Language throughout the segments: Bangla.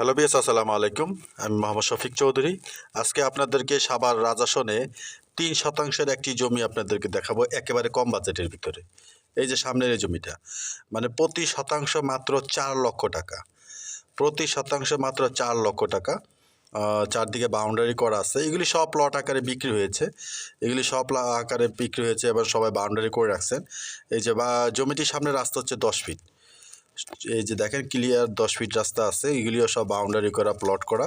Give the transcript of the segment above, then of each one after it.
হ্যালো বিএস আসসালামু আলাইকুম। আমি মোহাম্মদ শফিক চৌধুরী। আজকে আপনাদেরকে সাভার রাজাসনে তিন শতাংশের একটি জমি আপনাদেরকে দেখাবো একেবারে কম বাজেটের ভিতরে। এই যে সামনের এই জমিটা মানে প্রতি শতাংশ মাত্র চার লক্ষ টাকা। প্রতি শতাংশ মাত্র চার লক্ষ টাকা। চারদিকে বাউন্ডারি করা আছে। এগুলি সব প্লট আকারে বিক্রি হয়েছে। এগুলি সব আকারে বিক্রি হয়েছে এবং সবাই বাউন্ডারি করে রাখছেন। এই যে, বা, জমিটির সামনে রাস্তা হচ্ছে দশ ফিট এই যে দেখেন ক্লিয়ার দশ ফিট রাস্তা আছে, এগুলিও সব বাউন্ডারি করা প্লট করা।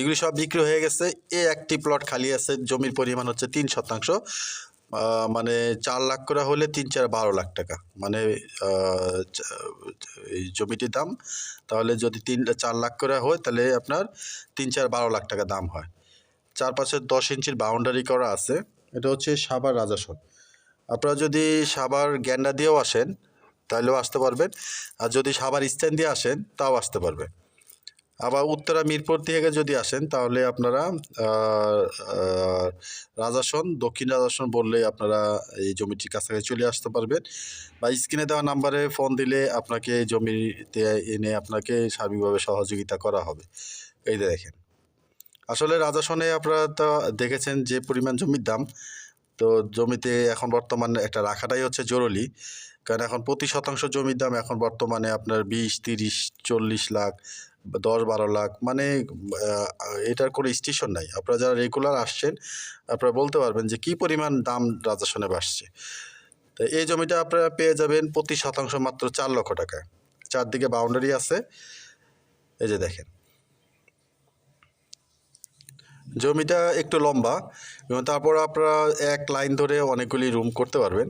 এগুলি সব বিক্রি হয়ে গেছে। এ একটি প্লট খালি আছে, জমির পরিমাণ হচ্ছে তিন শতাংশ। মানে চার লাখ করে হলে তিন চার বারো লাখ টাকা। মানে এই জমিটির দাম, তাহলে যদি তিন, চার লাখ করে হয়, তাহলে আপনার তিন চার বারো লাখ টাকা দাম হয়। চারপাশে দশ ইঞ্চির বাউন্ডারি করা আছে। এটা হচ্ছে সাভার রাজাসন। আপনারা যদি সাভার গ্যান্ডা দিয়েও আসেন তাহলেও আসতে পারবেন। আর যদি সাভার স্ট্যান্ড দিয়ে আসেন, তাও আসতে পারবেন। আবার উত্তরা, মিরপুর থেকে যদি আসেন, তাহলে আপনারা রাজাসন, দক্ষিণ রাজাসন বললেই আপনারা এই জমিটির কাছাকাছি চলে আসতে পারবেন। বা স্ক্রিনে দেওয়া নাম্বারে ফোন দিলে আপনাকে জমিতে এনে আপনাকে সার্বিকভাবে সহযোগিতা করা হবে। এই দেখেন। আসলে রাজাসনে আপনারা তো দেখেছেন যে পরিমাণ জমির দাম। তো জমিতে এখন বর্তমানে একটা রাখাটাই হচ্ছে জরুরি। কারণ এখন প্রতি শতাংশ জমির দাম এখন বর্তমানে আপনার বিশ, তিরিশ, চল্লিশ লাখ, দশ, বারো লাখ মানে এটার কোনো স্টেশন নাই। আপনারা যারা রেগুলার আসছেন, আপনারা বলতে পারবেন যে কী পরিমাণ দাম রাজাসনে বাড়ছে। তো এই জমিটা আপনারা পেয়ে যাবেন প্রতি শতাংশ মাত্র চার লক্ষ টাকা চারদিকে বাউন্ডারি আছে। এই যে দেখেন। জমিটা একটু লম্বা এবং তারপর আপনারা এক লাইন ধরে অনেকগুলি রুম করতে পারবেন।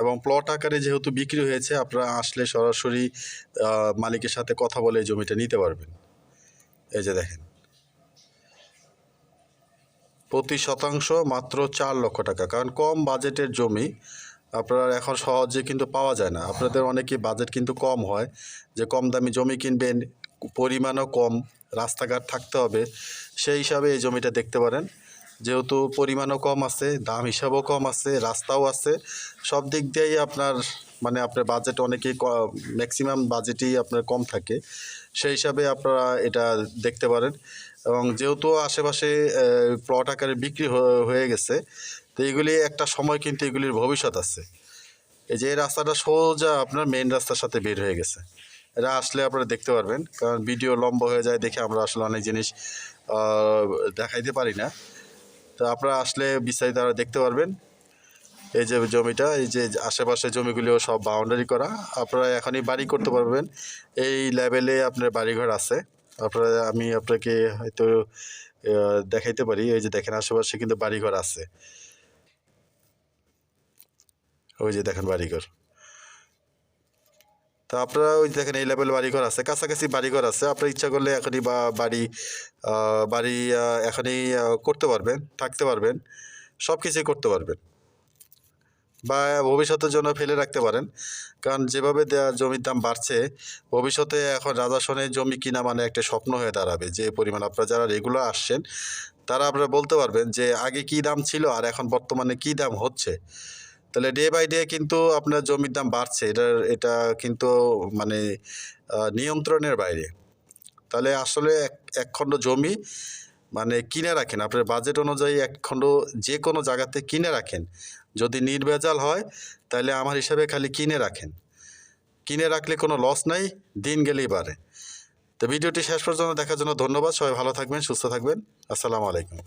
এবং প্লট আকারে যেহেতু বিক্রি হয়েছে, আপনারা আসলে সরাসরি মালিকের সাথে কথা বলে জমিটা নিতে পারবেন। এই যে দেখেন। প্রতি শতাংশ মাত্র চার লক্ষ টাকা, কারণ কম বাজেটের জমি আপনারা এখন সহজে কিন্তু পাওয়া যায় না। আপনাদের অনেকেই বাজেট কিন্তু কম হয়, যে কম দামি জমি কিনবেন, পরিমাণও কম, রাস্তাঘাট থাকতে হবে, সেই হিসাবে এই জমিটা দেখতে পারেন। যেহেতু পরিমাণও কম আছে, দাম হিসাবও কম আছে, রাস্তাও আছে, সব দিক দিয়েই আপনার মানে আপনার বাজেট অনেকেই ম্যাক্সিমাম বাজেটই আপনার কম থাকে। সেই হিসাবে আপনারা এটা দেখতে পারেন। এবং যেহেতু আশেপাশে প্লট আকারে বিক্রি হয়ে গেছে, তো এগুলি একটা সময় কিন্তু এগুলির ভবিষ্যৎ আছে। এই যে রাস্তাটা সোজা আপনার মেন রাস্তার সাথে বের হয়ে গেছে। এটা আসলে আপনারা দেখতে পারবেন, কারণ ভিডিও লম্বা হয়ে যায় দেখে আমরা আসলে অনেক জিনিস দেখাইতে পারি না। তো আপনারা আসলে বিস্তারিত আরও দেখতে পারবেন। এই যে জমিটা, এই যে আশেপাশে জমিগুলিও সব বাউন্ডারি করা। আপনারা এখনই বাড়ি করতে পারবেন। এই লেভেলে আপনার বাড়িঘর আছে। আপনারা, আমি আপনাকে হয়তো দেখাইতে পারি। এই যে দেখেন, আশেপাশে কিন্তু বাড়িঘর আছে। ওই যে দেখেন বাড়িঘর। তো আপনারা ওই দেখেন এই লেভেল বাড়িঘর আছে, কাছাকাছি বাড়িঘর আছে, আপনার ইচ্ছা করলে এখনই বা বাড়ি বাড়ি এখনই করতে পারবেন, থাকতে পারবেন সব কিছুই করতে পারবেন। বা ভবিষ্যতের জন্য ফেলে রাখতে পারেন, কারণ যেভাবে জমির দাম বাড়ছে, ভবিষ্যতে এখন রাজাসনে জমি কিনা মানে একটা স্বপ্ন হয়ে দাঁড়াবে, যে পরিমাণ আপনারা যারা রেগুলার আসছেন, তারা আপনারা বলতে পারবেন যে আগে কি দাম ছিল আর এখন বর্তমানে কি দাম হচ্ছে। তাহলে ডে বাই ডে কিন্তু আপনার জমির দাম বাড়ছে। এটার এটা কিন্তু মানে নিয়ন্ত্রণের বাইরে। তাহলে আসলে এক এক খণ্ড জমি মানে কিনে রাখেন। আপনার বাজেট অনুযায়ী এক খণ্ড যে কোনো জায়গাতে কিনে রাখেন। যদি নির্ভেজাল হয়, তাহলে আমার হিসাবে খালি কিনে রাখেন। কিনে রাখলে কোনো লস নাই, দিন গেলেই বাড়ে। তো ভিডিওটি শেষ পর্যন্ত দেখার জন্য ধন্যবাদ। সবাই ভালো থাকবেন, সুস্থ থাকবেন। আসসালামু আলাইকুম।